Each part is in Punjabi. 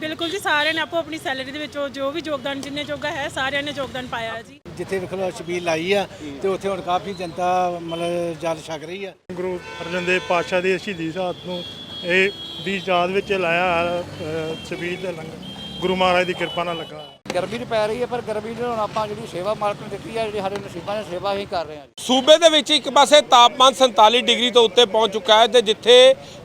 ਬਿਲਕੁਲ ਜੀ ਸਾਰਿਆਂ ਨੇ ਆਪੋ ਆਪਣੀ ਸੈਲਰੀ ਦੇ ਵਿੱਚੋਂ ਜੋ ਵੀ ਯੋਗਦਾਨ ਜਿੰਨੇ ਜੋਗਾ ਹੈ ਸਾਰਿਆਂ ਨੇ ਯੋਗਦਾਨ ਪਾਇਆ ਹੈ ਜੀ। ਜਿੱਥੇ ਵੇਖ ਲਓ ਛਬੀਲ ਲਾਈ ਆ ਤੇ ਉੱਥੇ ਹੁਣ ਕਾਫੀ ਜਨਤਾ ਮਤਲਬ ਜਲ ਛਕ ਰਹੀ ਆ। ਗੁਰੂ ਅਰਜਨ ਦੇਵ ਪਾਤਸ਼ਾਹ ਦੀ ਸ਼ਹੀਦੀ ਸਾਥ ਨੂੰ ਇਹ ਦੀ ਯਾਦ ਵਿੱਚ ਲਾਇਆ ਸਬੀਲ ਦਾ ਲੰਗਰ। ਗੁਰੂ ਮਹਾਰਾਜ ਦੀ ਕਿਰਪਾ ਨਾਲ ਲੱਗਾ। ਗਰਮੀ ਤੇ ਪੈ ਰਹੀ ਹੈ ਪਰ ਗਰਮੀ ਨੂੰ ਹੁਣ ਆਪਾਂ ਜਿਹੜੀ ਸੇਵਾ ਮਾਲਕ ਨੇ ਦਿੱਤੀ ਹੈ ਜਿਹੜੀ ਸਾਡੇ ਨਸੀਬਾਂ ਦੀ ਸੇਵਾ ਹੀ ਕਰ ਰਹੇ ਹਾਂ। ਸੂਬੇ ਦੇ ਵਿੱਚ ਇੱਕ ਪਾਸੇ ਤਾਪਮਾਨ 47 ਡਿਗਰੀ ਤੋਂ ਉੱਤੇ ਪਹੁੰਚ ਚੁੱਕਾ ਹੈ ਤੇ ਜਿੱਥੇ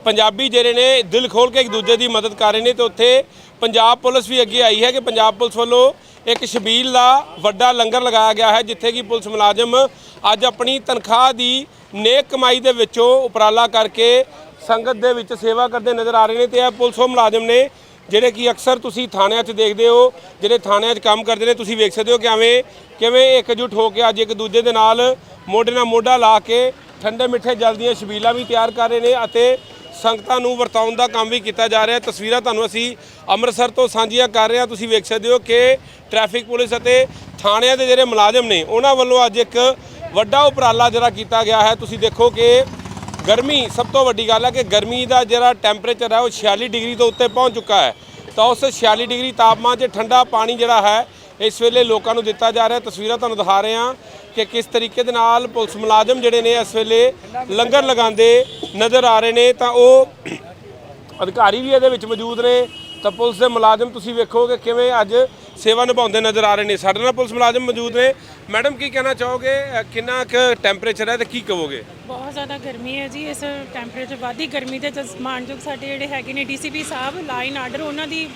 ਪੰਜਾਬੀ ਜਿਹੜੇ ਨੇ ਦਿਲ ਖੋਲ ਕੇ ਇੱਕ ਦੂਜੇ ਦੀ ਮਦਦ ਕਰ ਰਹੇ ਨੇ ਤੇ ਉੱਥੇ ਪੰਜਾਬ ਪੁਲਿਸ ਵੀ ਅੱਗੇ ਆਈ ਹੈ ਕਿ ਪੰਜਾਬ ਪੁਲਿਸ ਵੱਲੋਂ ਇੱਕ ਸ਼ਬੀਲ ਦਾ ਵੱਡਾ ਲੰਗਰ ਲਗਾਇਆ ਗਿਆ ਹੈ ਜਿੱਥੇ ਕਿ ਪੁਲਿਸ ਮੁਲਾਜ਼ਮ ਅੱਜ ਆਪਣੀ ਤਨਖਾਹ ਦੀ ਨੇਕ ਕਮਾਈ ਦੇ ਵਿੱਚੋਂ ਉਪਰਾਲਾ ਕਰਕੇ ਸੰਗਤ ਦੇ ਵਿੱਚ ਸੇਵਾ ਕਰਦੇ ਨਜ਼ਰ ਆ ਰਹੇ ਨੇ ਤੇ ਇਹ ਪੁਲਿਸ ਉਹ ਮੁਲਾਜ਼ਮ ਨੇ ਜਿਹੜੇ ਕਿ ਅਕਸਰ ਤੁਸੀਂ ਥਾਣਿਆਂ 'ਚ ਦੇਖਦੇ ਹੋ, ਜਿਹੜੇ ਥਾਣਿਆਂ 'ਚ ਕੰਮ ਕਰਦੇ ਨੇ, ਤੁਸੀਂ ਵੇਖ ਸਕਦੇ ਹੋ ਕਿ ਐਵੇਂ, ਕਿਵੇਂ ਇਕਜੁੱਟ ਹੋ ਕੇ ਅੱਜ ਇੱਕ ਦੂਜੇ ਦੇ ਨਾਲ ਮੋਢੇ ਨਾਲ ਮੋਢਾ ਲਾ ਕੇ ਠੰਡੇ ਮਿੱਠੇ ਜਲ ਦੀਆਂ ਛਬੀਲਾਂ ਵੀ ਤਿਆਰ ਕਰ ਰਹੇ ਨੇ ਅਤੇ ਸੰਗਤਾਂ ਨੂੰ ਵਰਤਾਉਣ ਦਾ ਕੰਮ ਵੀ ਕੀਤਾ ਜਾ ਰਿਹਾ। ਤਸਵੀਰਾਂ ਤੁਹਾਨੂੰ ਅਸੀਂ ਅੰਮ੍ਰਿਤਸਰ ਤੋਂ ਸਾਂਝੀਆਂ ਕਰ ਰਹੇ ਹਾਂ। ਤੁਸੀਂ ਵੇਖ ਸਕਦੇ ਹੋ ਕਿ ਟ੍ਰੈਫਿਕ ਪੁਲਿਸ ਅਤੇ ਥਾਣਿਆਂ ਦੇ ਜਿਹੜੇ ਮੁਲਾਜ਼ਮ ਨੇ, ਉਹਨਾਂ ਵੱਲੋਂ ਅੱਜ ਇੱਕ ਵੱਡਾ ਉਪਰਾਲਾ ਜਿਹੜਾ ਕੀਤਾ ਗਿਆ ਹੈ। ਤੁਸੀਂ ਦੇਖੋ ਕਿ ਗਰਮੀ ਸਭ ਤੋਂ ਵੱਡੀ ਗੱਲ ਹੈ ਕਿ ਗਰਮੀ ਦਾ ਜਿਹੜਾ ਟੈਂਪਰੇਚਰ ਹੈ ਉਹ 46 ਡਿਗਰੀ ਤੋਂ ਉੱਤੇ ਪਹੁੰਚ ਚੁੱਕਾ ਹੈ। ਤਾਂ ਉਸ 46 ਡਿਗਰੀ ਤਾਪਮਾਨ 'ਚ ਠੰਡਾ ਪਾਣੀ ਜਿਹੜਾ ਹੈ, ਇਸ ਵੇਲੇ ਲੋਕਾਂ ਨੂੰ ਦਿੱਤਾ ਜਾ ਰਿਹਾ। ਤਸਵੀਰਾਂ ਤੁਹਾਨੂੰ ਦਿਖਾ ਰਹੇ ਹਾਂ ਕਿ ਕਿਸ ਤਰੀਕੇ ਦੇ ਨਾਲ ਪੁਲਿਸ ਮੁਲਾਜ਼ਮ ਜਿਹੜੇ ਨੇ ਇਸ ਵੇਲੇ ਲੰਗਰ ਲਗਾਉਂਦੇ ਨਜ਼ਰ ਆ ਰਹੇ ਨੇ। ਤਾਂ ਉਹ ਅਧਿਕਾਰੀ ਵੀ ਇਹਦੇ ਵਿੱਚ ਮੌਜੂਦ ਨੇ। ਤਾਂ ਪੁਲਿਸ ਦੇ ਮੁਲਾਜ਼ਮ ਤੁਸੀਂ ਵੇਖੋ ਕਿ ਕਿਵੇਂ ਅੱਜ ਸੇਵਾ ਨਿਭਾਉਂਦੇ ਨਜ਼ਰ ਆ ਰਹੇ ਨੇ। ਸਾਡੇ ਨਾਲ ਪੁਲਿਸ ਮੁਲਾਜ਼ਮ ਮੌਜੂਦ ਨੇ। ਮੈਡਮ ਕੀ ਕਹਿਣਾ ਚਾਹੋਗੇ? ਅ, ਕਿੰਨਾ ਕੁ ਟੈਂਪਰੇਚਰ ਹੈ ਤੇ ਕੀ ਕਹੋਗੇ? ਬਹੁਤ ਜ਼ਿਆਦਾ ਗਰਮੀ ਹੈ ਜੀ। ਇਸ ਟੈਂਪਰੇਚਰ ਵਾਧੀ ਗਰਮੀ ਦੇ ਜਸ- ਮਾਣਯੋਗ ਸਾਡੇ ਜਿਹੜੇ ਹੈਗੇ ਨੇ ਡੀਸੀਪੀ ਸਾਹਿਬ ਲਾਈਨ ਆਰਡਰ ਉਹਨਾਂ ਦੀ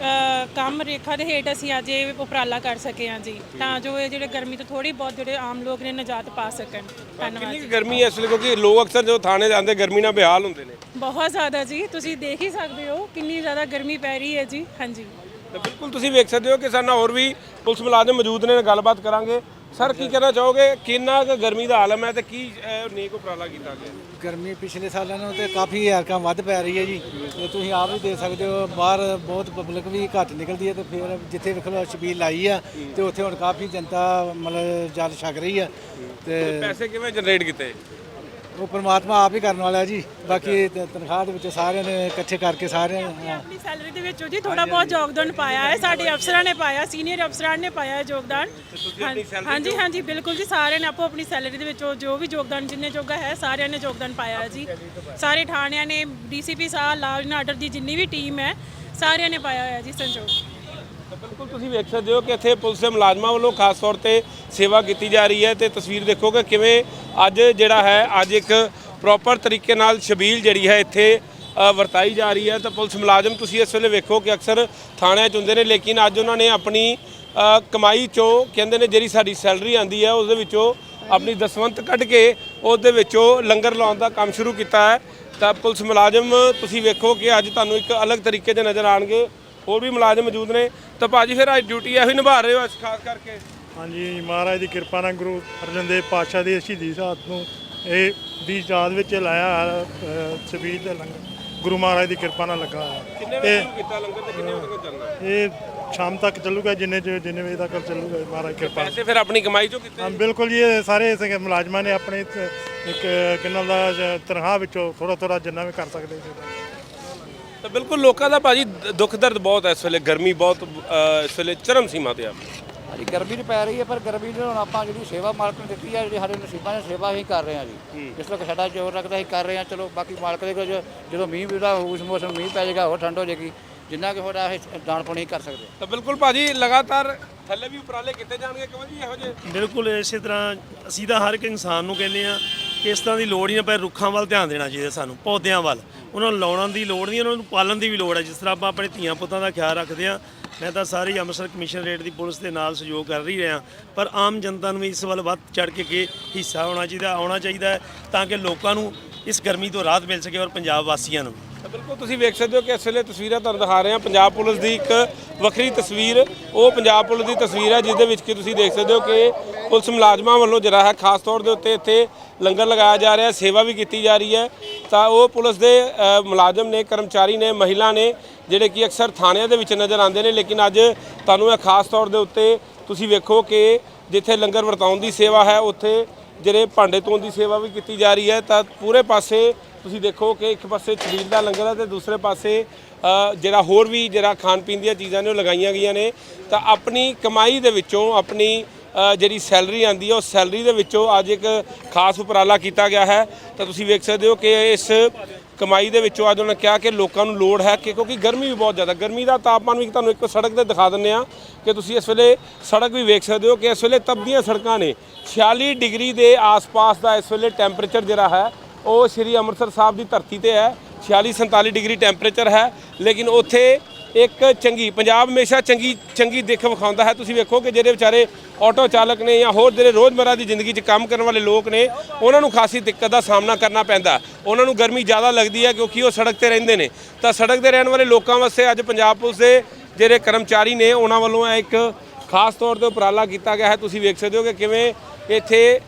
ਅ, ਕੰਮ ਰੇਖਾ ਦੇ ਹੇਠ ਅਸੀਂ ਅੱਜ ਇਹ ਉਪਰਾਲਾ ਕਰ ਸਕੇ ਹਾਂ ਜੀ। ਤਾਂ ਜੋ ਇਹ ਜਿਹੜੇ ਗਰਮੀ ਤੋਂ ਥੋੜੀ ਬਹੁਤ ਜਿਹੜੇ ਆਮ ਲੋਕ ਨੇ ਨਜਾਤ ਪਾ ਸਕਣ। ਧੰਨਵਾਦ ਕਿੰਨੀ ਕੁ ਗਰਮੀ ਹੈ ਇਸ ਵੇਲੇ ਕਿਉਂਕਿ ਲੋਕ ਅਕਸਰ ਜਦੋਂ ਥਾਣੇ ਜਾਂਦੇ ਗਰਮੀ ਨਾਲ ਬੇਹਾਲ ਹੁੰਦੇ ਨੇ। ਬਹੁਤ ਜ਼ਿਆਦਾ ਜੀ। ਤੁਸੀਂ ਦੇਖ ਹੀ ਸਕਦੇ ਹੋ ਕਿੰਨੀ ਜ਼ਿਆਦਾ ਗਰਮੀ ਪੈ ਰਹੀ ਹੈ ਜੀ। ਹਾਂਜੀ। ਤਾਂ ਬਿਲਕੁਲ ਤੁਸੀਂ ਵੇਖ ਸਕਦੇ ਹੋ ਕਿ ਸਾਡੇ ਨਾਲ ਹੋਰ ਵੀ ਪੁਲਿਸ ਮੁਲਾਜ਼ਮ ਮੌਜੂਦ ਨੇ ਗੱਲਬਾਤ ਕਰਾਂਗੇ। ਸਰ ਕੀ ਕਹਿਣਾ ਚਾਹੋਗੇ? ਕਿੰਨਾ ਕੁ ਗਰਮੀ ਦਾ ਆਲਮ ਹੈ ਤੇ ਕੀ ਨੇਕ ਉਪਰਾਲਾ ਕੀਤਾ ਗਿਆ? ਗਰਮੀ ਪਿਛਲੇ ਸਾਲਾਂ ਨਾਲੋਂ ਤੇ ਕਾਫੀ ਹਰਕਾ ਵੱਧ ਪੈ ਰਹੀ ਹੈ ਜੀ। ਤੇ ਤੁਸੀਂ ਆਪ ਵੀ ਦੇਖ ਸਕਦੇ ਹੋ ਬਾਹਰ ਬਹੁਤ ਪਬਲਿਕ ਵੀ ਘੱਟ ਨਿਕਲਦੀ ਹੈ ਤੇ ਫਿਰ ਜਿੱਥੇ ਵੇਖ ਲਓ ਛਬੀਲ ਲਾਈ ਆ ਤੇ ਉੱਥੇ ਹੁਣ ਕਾਫੀ ਜਨਤਾ ਮਤਲਬ ਜਲ ਛਕ ਰਹੀ ਆ। ਤੇ ਪੈਸੇ ਕਿਵੇਂ ਜਨਰੇਟ ਕੀਤੇ? ਉਹ ਪ੍ਰਮਾਤਮਾ ਆਪ ਹੀ ਕਰਨ ਵਾਲਾ ਜੀ। ਬਾਕੀ ਤ- ਤਨਖਾਹ ਦੇ ਵਿੱਚ ਸਾਰਿਆਂ ਨੇ ਇਕੱਠੇ ਕਰਕੇ ਸਾਰਿਆਂ ਨੇ ਆਪਣੀ ਸੈਲਰੀ ਦੇ ਵਿੱਚੋਂ ਜੀ ਥੋੜਾ ਬਹੁਤ ਯੋਗਦਾਨ ਪਾਇਆ ਹੈ। ਸਾਡੇ ਅਫਸਰਾਂ ਨੇ ਪਾਇਆ ਸੀਨੀਅਰ ਅਫਸਰਾਂ ਨੇ ਪਾਇਆ ਹੈ ਯੋਗਦਾਨ। ਹਾਂਜੀ ਹਾਂਜੀ ਬਿਲਕੁਲ ਜੀ ਸਾਰਿਆਂ ਨੇ ਆਪੋ ਆਪਣੀ ਸੈਲਰੀ ਦੇ ਵਿੱਚੋਂ ਜੋ ਵੀ ਯੋਗਦਾਨ ਜਿੰਨੇ ਜੋਗਾ ਹੈ ਸਾਰਿਆਂ ਨੇ ਯੋਗਦਾਨ ਪਾਇਆ ਹੈ ਜੀ। ਸਾਰੇ ਥਾਣਿਆਂ ਨੇ ਡੀਸੀਪੀ ਸਾਹਿਬ ਐਂਡ ਆਰਡਰ ਦੀ ਜਿੰਨੀ ਵੀ ਟੀਮ ਹੈ ਸਾਰਿਆਂ ਨੇ ਪਾਇਆ ਹੋਇਆ ਜੀ ਸੰਯੋਗ। ਬਿਲਕੁਲ ਤੁਸੀਂ ਵੇਖ ਸਕਦੇ ਹੋ ਕਿ ਇੱਥੇ ਪੁਲਿਸ ਦੇ ਮੁਲਾਜ਼ਮਾਂ ਵੱਲੋਂ ਖਾਸ ਤੌਰ ਤੇ ਸੇਵਾ ਕੀਤੀ ਜਾ ਰਹੀ ਹੈ ਤੇ ਤਸਵੀਰ ਦੇਖੋ ਕਿ ਕਿਵੇਂ ਅੱਜ ਜਿਹੜਾ ਹੈ, ਅੱਜ ਇੱਕ ਪ੍ਰੋਪਰ ਤਰੀਕੇ ਨਾਲ ਸ਼ਬੀਲ ਜਿਹੜੀ ਹੈ ਇੱਥੇ ਵਰਤਾਈ ਜਾ ਰਹੀ ਹੈ ਤਾਂ ਪੁਲਿਸ ਮੁਲਾਜ਼ਮ ਤੁਸੀਂ ਇਸ ਵੇਲੇ ਵੇਖੋ ਕਿ ਅਕਸਰ ਥਾਣਿਆਂ 'ਚ ਹੁੰਦੇ ਨੇ ਲੇਕਿਨ ਅੱਜ ਉਹਨਾਂ ਨੇ ਆਪਣੀ ਕਮਾਈ 'ਚੋਂ ਕਹਿੰਦੇ ਨੇ ਜਿਹੜੀ ਸਾਡੀ ਸੈਲਰੀ ਆਂਦੀ ਹੈ ਉਸ ਦੇ ਵਿੱਚੋਂ ਆਪਣੀ ਦਸਵੰਤ ਕੱਢ ਕੇ ਉਸ ਦੇ ਵਿੱਚੋਂ ਲੰਗਰ ਲਾਉਣ ਦਾ ਕੰਮ ਸ਼ੁਰੂ ਕੀਤਾ ਹੈ। ਤਾਂ ਪੁਲਿਸ ਮੁਲਾਜ਼ਮ ਤੁਸੀਂ ਵੇਖੋ ਕਿ ਅੱਜ ਤੁਹਾਨੂੰ ਇੱਕ ਅਲੱਗ ਤਰੀਕੇ ਦੇ ਨਜ਼ਰ ਆਣਗੇ ਹੋਰ ਵੀ ਮੁਲਾਜ਼ਮ ਮੌਜੂਦ ਨੇ। ਤਾਂ ਭਾਜੀ ਫਿਰ ਅੱਜ ਡਿਊਟੀ ਇਹੋ ਹੀ ਨਿਭਾ ਰਹੇ ਹੋ ਅੱਜ ਖਾਸ ਕਰਕੇ? ਹਾਂਜੀ ਮਹਾਰਾਜ ਦੀ ਕਿਰਪਾ ਨਾਲ ਗੁਰੂ ਅਰਜਨ ਦੇਵ ਪਾਤਸ਼ਾਹ ਦੀ ਸ਼ਹੀਦੀ ਸਾਥ ਨੂੰ ਇਹ ਦੀ ਯਾਦ ਵਿੱਚ ਲਾਇਆ ਸਬੀਲ ਦਾ ਲੰਗਰ। ਗੁਰੂ ਮਹਾਰਾਜ ਦੀ ਕਿਰਪਾ ਨਾਲ ਲੱਗਾ ਕਿੰਨੇ। ਵਜੇ ਸ਼ੁਰੂ ਕੀਤਾ ਲੰਗਰ ਤੇ ਕਿੰਨੇ ਵਜੇ ਤੱਕ ਚੱਲਣਾ? ਇਹ ਸ਼ਾਮ ਤੱਕ ਚੱਲੂਗਾ ਜਿੰਨੇ ਜਿੰਨੇ ਵਜੇ ਤੱਕ ਚੱਲੂਗਾ ਮਹਾਰਾਜ ਕਿਰਪਾ ਪੈਸੇ ਫਿਰ ਆਪਣੀ ਕਮਾਈ ਚੋਂ ਕਿਤੇ ਹਾਂ ਬਿਲਕੁਲ ਜੀ ਇਹ ਸਾਰੇ ਇਸ ਮੁਲਾਜ਼ਮਾਂ ਨੇ ਆਪਣੇ ਇੱਕ ਕਿੰਨਾ ਦਾ ਤਨਖਾਹ ਵਿੱਚੋਂ ਥੋੜਾ ਥੋੜਾ ਜਿੰਨਾ ਵੀ ਕਰ ਸਕਦੇ ਸੀ ਤਾਂ ਬਿਲਕੁਲ ਲੋਕਾਂ ਦਾ ਭਾਜੀ ਦੁੱਖ ਦਰਦ ਬਹੁਤ ਹੈ ਇਸ ਵੇਲੇ ਗਰਮੀ ਬਹੁਤ ਅ, ਇਸ ਵੇਲੇ ਚਰਮ ਸੀਮਾ ਤੇ ਆ। ਹਾਂਜੀ ਗਰਮੀ ਤੇ ਪੈ ਰਹੀ ਹੈ ਪਰ ਗਰਮੀ ਨੂੰ ਹੁਣ ਆਪਾਂ ਜਿਹੜੀ ਸੇਵਾ ਮਾਲਕ ਨੇ ਦਿੱਤੀ ਹੈ ਜਿਹੜੀ ਸਾਡੇ ਨਸੀਬਾਂ ਦੀ ਸੇਵਾ ਹੀ ਕਰ ਰਹੇ ਹਾਂ ਜੀ। ਜਿਸ ਤਰ੍ਹਾਂ ਸਾਡਾ ਜੋਰ ਲੱਗਦਾ ਅਸੀਂ ਕਰ ਰਹੇ ਹਾਂ ਚਲੋ ਬਾਕੀ ਮਾਲਕ ਦੇ ਕੋਲ ਜੋ- ਜਦੋਂ ਮੀਂਹ ਵੀਦਾ ਉਸ ਮੌਸਮ ਮੀਂਹ ਪੈ ਜਾਏਗਾ ਹੋਰ ਠੰਡ ਹੋ ਜਾਏਗੀ ਜਿੰਨਾ ਕਿ ਹੋੜਾ ਅਸੀਂ ਦਾਨ ਪੁਣੀ ਕਰ ਸਕਦੇ ਹਾਂ। ਤਾਂ ਬਿਲਕੁਲ ਭਾਜੀ ਲਗਾਤਾਰ ਥੱਲੇ ਵੀ ਉਪਰਾਲੇ ਕੀਤੇ ਜਾਣਗੇ ਕਿਉਂ ਜੀ ਇਹੋ ਜਿਹੇ? ਬਿਲਕੁਲ ਇਸੇ ਤਰ੍ਹਾਂ ਅਸੀਂ ਤਾਂ ਹਰ ਇੱਕ ਇਨਸਾਨ ਨੂੰ ਕਹਿੰਦੇ ਆ ਕਿ ਇਸ ਤਰ੍ਹਾਂ ਦੀ ਲੋੜ ਹੀ ਨਾ ਪਏ, ਰੁੱਖਾਂ ਵੱਲ ਧਿਆਨ ਦੇਣਾ ਚਾਹੀਦਾ ਸਾਨੂੰ, ਪੌਦਿਆਂ ਵੱਲ। ਉਹਨਾਂ ਨੂੰ ਲਾਉਣ ਦੀ ਲੋੜ ਨਹੀਂ, ਉਹਨਾਂ ਨੂੰ ਪਾਲਣ ਦੀ ਵੀ ਲੋੜ ਹੈ। ਜਿਸ ਤਰ੍ਹਾਂ ਆਪਾਂ ਆਪਣੇ ਧੀਆਂ ਪੁੱਤਾਂ ਦਾ ਖਿਆਲ ਰੱਖਦੇ ਆ ਮੈਂ ਤਾਂ ਸਾਰੀ ਅੰਮ੍ਰਿਤਸਰ ਕਮਿਸ਼ਨ ਰੇਟ ਦੀ ਪੁਲਿਸ ਦੇ ਨਾਲ ਸਹਿਯੋਗ ਕਰ ਰਹੀ ਰਿਹਾ। ਪਰ ਆਮ ਜਨਤਾ ਨੂੰ ਵੀ ਇਸ ਵੱਲ ਵੱਧ ਚੜ ਕੇ ਕੇ ਹਿੱਸਾ ਹੋਣਾ ਚਾਹੀਦਾ, ਆਉਣਾ ਚਾਹੀਦਾ ਹੈ, ਤਾਂ ਕਿ ਲੋਕਾਂ ਨੂੰ ਇਸ ਗਰਮੀ ਤੋਂ ਰਾਹਤ ਮਿਲ ਸਕੇ ਔਰ ਪੰਜਾਬ ਵਾਸੀਆਂ ਨੂੰ। ਬਿਲਕੁਲ, ਤੁਸੀਂ ਵੇਖ ਸਕਦੇ ਹੋ ਕਿ ਇਸ ਵੇਲੇ ਤਸਵੀਰਾਂ ਤੁਹਾਨੂੰ ਦਿਖਾ ਰਹੇ ਹਾਂ। ਪੰਜਾਬ ਪੁਲਿਸ ਦੀ ਇੱਕ ਵੱਖਰੀ ਤਸਵੀਰ, ਉਹ ਪੰਜਾਬ ਪੁਲਿਸ ਦੀ ਤਸਵੀਰ ਹੈ ਜਿਸ ਦੇ ਵਿੱਚ ਕਿ ਤੁਸੀਂ ਦੇਖ ਸਕਦੇ ਹੋ ਕਿ ਪੁਲਿਸ ਮੁਲਾਜ਼ਮਾਂ ਵੱਲੋਂ ਜਿਹੜਾ ਹੈ, ਖਾਸ ਤੌਰ ਦੇ ਉੱਤੇ ਇੱਥੇ ਲੰਗਰ ਲਗਾਇਆ ਜਾ ਰਿਹਾ ਸੇਵਾ ਵੀ ਕੀਤੀ ਜਾ ਰਹੀ ਹੈ। ਤਾਂ ਉਹ ਪੁਲਿਸ ਦੇ ਮੁਲਾਜ਼ਮ ਨੇ, ਕਰਮਚਾਰੀ ਨੇ, ਮਹਿਲਾ ਨੇ, ਜਿਹੜੇ ਕਿ ਅਕਸਰ ਥਾਣਿਆਂ ਦੇ ਵਿੱਚ ਨਜ਼ਰ ਆਉਂਦੇ ਨੇ, ਲੇਕਿਨ ਅੱਜ ਤੁਹਾਨੂੰ ਇਹ ਖਾਸ ਤੌਰ ਦੇ ਉੱਤੇ ਤੁਸੀਂ ਵੇਖੋ ਕਿ ਜਿੱਥੇ ਲੰਗਰ ਵਰਤਾਉਣ ਦੀ ਸੇਵਾ ਹੈ, ਉੱਥੇ ਜਿਹੜੇ ਭਾਂਡੇ ਧੋਣ ਦੀ ਸੇਵਾ ਵੀ ਕੀਤੀ ਜਾ ਰਹੀ ਹੈ। ਤਾਂ ਪੂਰੇ ਪਾਸੇ ਤੁਸੀਂ ਦੇਖੋ ਕਿ ਇੱਕ ਪਾਸੇ ਛਬੀਲ ਦਾ ਲੰਗਰ ਹੈ ਤੇ ਦੂਸਰੇ ਪਾਸੇ ਜਿਹੜਾ ਹੋਰ ਵੀ ਜਿਹੜਾ ਖਾਣ ਪੀਣ ਦੀਆਂ ਚੀਜ਼ਾਂ ਨੇ ਉਹ ਲਗਾਈਆਂ ਗਈਆਂ ਨੇ। ਤਾਂ ਆਪਣੀ ਕਮਾਈ ਦੇ ਵਿੱਚੋਂ ਆਪਣੀ ਜਿਹੜੀ ਸੈਲਰੀ ਆਂਦੀ ਹੈ, ਉਹ ਸੈਲਰੀ ਦੇ ਵਿੱਚੋਂ ਅੱਜ ਇੱਕ ਖਾਸ ਉਪਰਾਲਾ ਕੀਤਾ ਗਿਆ ਹੈ। ਤਾਂ ਤੁਸੀਂ ਵੇਖ ਸਕਦੇ ਹੋ ਕਿ ਇਸ ਕਮਾਈ ਦੇ ਵਿੱਚੋਂ ਅੱਜ ਉਹਨਾਂ ਕਿਹਾ ਕਿ ਲੋਕਾਂ ਨੂੰ ਲੋੜ ਹੈ ਕਿ ਕਿਉਂਕਿ ਗਰਮੀ ਵੀ ਬਹੁਤ ਜ਼ਿਆਦਾ। ਗਰਮੀ ਦਾ ਤਾਪਮਾਨ ਵੀ ਤੁਹਾਨੂੰ ਇੱਕ ਸੜਕ ਤੇ ਦਿਖਾ ਦਿੰਨੇ ਆ ਕਿ ਤੁਸੀਂ ਇਸ ਵੇਲੇ ਸੜਕ ਵੀ ਵੇਖ ਸਕਦੇ ਹੋ ਕਿ ਇਸ ਵੇਲੇ ਤਪਦੀਆਂ ਸੜਕਾਂ ਨੇ। 46 ਡਿਗਰੀ ਦੇ ਆਸ-ਪਾਸ ਦਾ ਇਸ ਵੇਲੇ ਟੈਂਪਰੇਚਰ ਜਿਹੜਾ ਹੈ ਉਹ ਸ੍ਰੀ ਅੰਮ੍ਰਿਤਸਰ ਸਾਹਿਬ ਦੀ ਧਰਤੀ ਤੇ ਹੈ 46 47 ਡਿਗਰੀ ਟੈਂਪਰੇਚਰ ਹੈ, ਲੇਕਿਨ ਉੱਥੇ ਇੱਕ ਚੰਗੀ, ਪੰਜਾਬ ਹਮੇਸ਼ਾ ਚੰਗੀ ਚੰਗੀ ਦਿੱਖ ਵਿਖਾਉਂਦਾ ਹੈ। ਤੁਸੀਂ ਵੇਖੋ ਕਿ ਜਿਹੜੇ ਵਿਚਾਰੇ ਆਟੋ ਚਾਲਕ ਨੇ ਜਾਂ ਹੋਰ ਜਿਹੜੇ ਰੋਜ਼ਮਰਰਾ ਦੀ ਜ਼ਿੰਦਗੀ 'ਚ ਕੰਮ ਕਰਨ ਵਾਲੇ ਲੋਕ ਨੇ, ਉਹਨਾਂ ਨੂੰ ਖਾਸੀ ਦਿੱਕਤ ਦਾ ਸਾਹਮਣਾ ਕਰਨਾ ਪੈਂਦਾ। ਉਹਨਾਂ ਨੂੰ ਗਰਮੀ ਜ਼ਿਆਦਾ ਲੱਗਦੀ ਹੈ ਕਿਉਂਕਿ ਉਹ ਸੜਕ ਤੇ ਰਹਿੰਦੇ ਨੇ। ਤਾਂ ਸੜਕ ਤੇ ਰਹਿਣ ਵਾਲੇ ਲੋਕਾਂ ਵਾਸਤੇ ਅੱਜ ਪੰਜਾਬ ਪੁਲਿਸ ਦੇ ਜਿਹੜੇ ਕਰਮਚਾਰੀ ਨੇ, ਉਹਨਾਂ ਵੱਲੋਂ ਇਹ ਇੱਕ ਖਾਸ ਤੌਰ ਤੇ ਉਪਰਾਲਾ ਕੀਤਾ ਗਿਆ ਹੈ। ਤੁਸੀਂ ਵੇਖ ਸਕਦੇ ਹੋ ਕਿ ਕਿਵੇਂ ਇੱਥੇ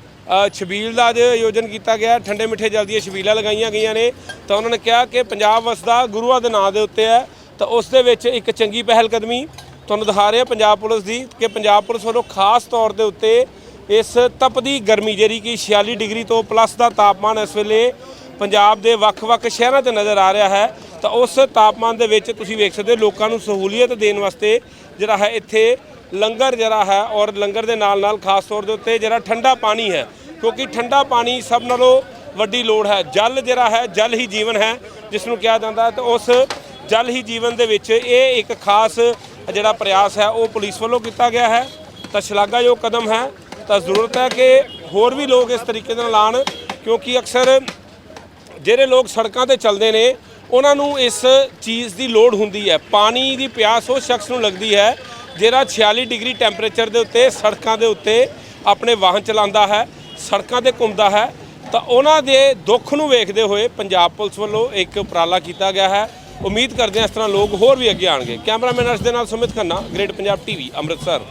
ਛਬੀਲ ਦਾ ਅੱਜ ਆਯੋਜਨ ਕੀਤਾ ਗਿਆ, ਠੰਡੇ ਮਿੱਠੇ ਜਲ ਦੀਆਂ ਛਬੀਲਾਂ ਲਗਾਈਆਂ ਗਈਆਂ ਨੇ। ਤਾਂ ਉਹਨਾਂ ਨੇ ਕਿਹਾ ਕਿ ਪੰਜਾਬ ਵਸਦਾ ਗੁਰੂਆਂ ਦੇ ਨਾਂ ਦੇ ਉੱਤੇ ਹੈ। ਤਾਂ ਉਸ ਦੇ ਵਿੱਚ ਇੱਕ ਚੰਗੀ ਪਹਿਲ ਕਦਮੀ ਤੁਹਾਨੂੰ ਦਿਖਾ ਰਿਹਾ ਪੰਜਾਬ ਪੁਲਿਸ ਦੀ ਕਿ ਪੰਜਾਬ ਪੁਲਿਸ ਵੱਲੋਂ ਖਾਸ ਤੌਰ ਦੇ ਉੱਤੇ ਇਸ ਤਪਦੀ ਗਰਮੀ ਜਿਹੜੀ ਕਿ 46 ਡਿਗਰੀ ਤੋਂ ਪਲੱਸ ਦਾ ਤਾਪਮਾਨ ਇਸ ਵੇਲੇ ਪੰਜਾਬ ਦੇ ਵੱਖ-ਵੱਖ ਸ਼ਹਿਰਾਂ 'ਚ ਨਜ਼ਰ ਆ ਰਿਹਾ ਹੈ। ਤਾਂ ਉਸ ਤਾਪਮਾਨ ਦੇ ਵਿੱਚ ਤੁਸੀਂ ਵੇਖ ਸਕਦੇ ਹੋ ਲੋਕਾਂ ਨੂੰ ਸਹੂਲੀਅਤ ਦੇਣ ਵਾਸਤੇ ਜਿਹੜਾ ਹੈ ਇੱਥੇ ਲੰਗਰ ਜਿਹੜਾ ਹੈ ਔਰ ਲੰਗਰ ਦੇ ਨਾਲ ਨਾਲ ਖਾਸ ਤੌਰ ਦੇ ਉੱਤੇ ਜਿਹੜਾ ਠੰਡਾ ਪਾਣੀ ਹੈ, ਕਿਉਂਕਿ ਠੰਡਾ ਪਾਣੀ ਸਭ ਨਾਲੋਂ ਵੱਡੀ ਲੋੜ ਹੈ। ਜਲ ਜਿਹੜਾ ਹੈ, ਜਲ ਹੀ ਜੀਵਨ ਹੈ, ਜਿਸ ਨੂੰ ਕਿਹਾ ਜਾਂਦਾ ਹੈ। ਤੇ ਉਸ ਜਲ ਹੀ ਜੀਵਨ ਦੇ ਵਿੱਚ ਇਹ ਇੱਕ ਖਾਸ ਜਿਹੜਾ ਪ੍ਰਯਾਸ ਹੈ, ਉਹ ਪੁਲਿਸ ਵੱਲੋਂ ਕੀਤਾ ਗਿਆ ਹੈ। ਤਾਂ ਸ਼ਲਾਘਾਯੋਗ ਕਦਮ ਹੈ। ਤਾਂ ਜ਼ਰੂਰਤ ਹੈ ਕਿ ਹੋਰ ਵੀ ਲੋਕ ਇਸ ਤਰੀਕੇ ਨਾਲ ਆਉਣ, ਕਿਉਂਕਿ ਅਕਸਰ ਜਿਹੜੇ ਲੋਕ ਸੜਕਾਂ ਤੇ ਚੱਲਦੇ ਨੇ, ਉਹਨਾਂ ਨੂੰ ਇਸ ਚੀਜ਼ ਦੀ ਲੋੜ ਹੁੰਦੀ ਹੈ। ਪਾਣੀ ਦੀ ਪਿਆਸ ਉਸ ਸ਼ਖਸ ਨੂੰ ਲੱਗਦੀ ਹੈ ਜਿਹੜਾ 46 ਡਿਗਰੀ ਟੈਂਪਰੇਚਰ ਦੇ ਉੱਤੇ, ਸੜਕਾਂ ਦੇ ਉੱਤੇ ਆਪਣੇ ਵਾਹਨ ਚਲਾਉਂਦਾ ਹੈ, ਸੜਕਾਂ ਤੇ ਘੁੰਮਦਾ ਹੈ, ਤਾਂ ਉਹਨਾਂ ਦੇ ਦੁੱਖ ਨੂੰ ਵੇਖਦੇ ਹੋਏ ਪੰਜਾਬ ਪੁਲਿਸ ਵੱਲੋਂ ਇੱਕ ਉਪਰਾਲਾ ਕੀਤਾ ਗਿਆ ਹੈ। ਉਮੀਦ ਕਰਦੇ ਹਾਂ ਇਸ ਤਰ੍ਹਾਂ ਲੋਕ ਹੋਰ ਵੀ ਅੱਗੇ ਆਣਗੇ ਕੈਮਰਾਮੈਨ ਅਰਸ਼ ਦੇ ਨਾਲ ਸੁਮਿਤ ਖੰਨਾ, ਗ੍ਰੇਟ ਪੰਜਾਬ ਟੀਵੀ, ਅੰਮ੍ਰਿਤਸਰ।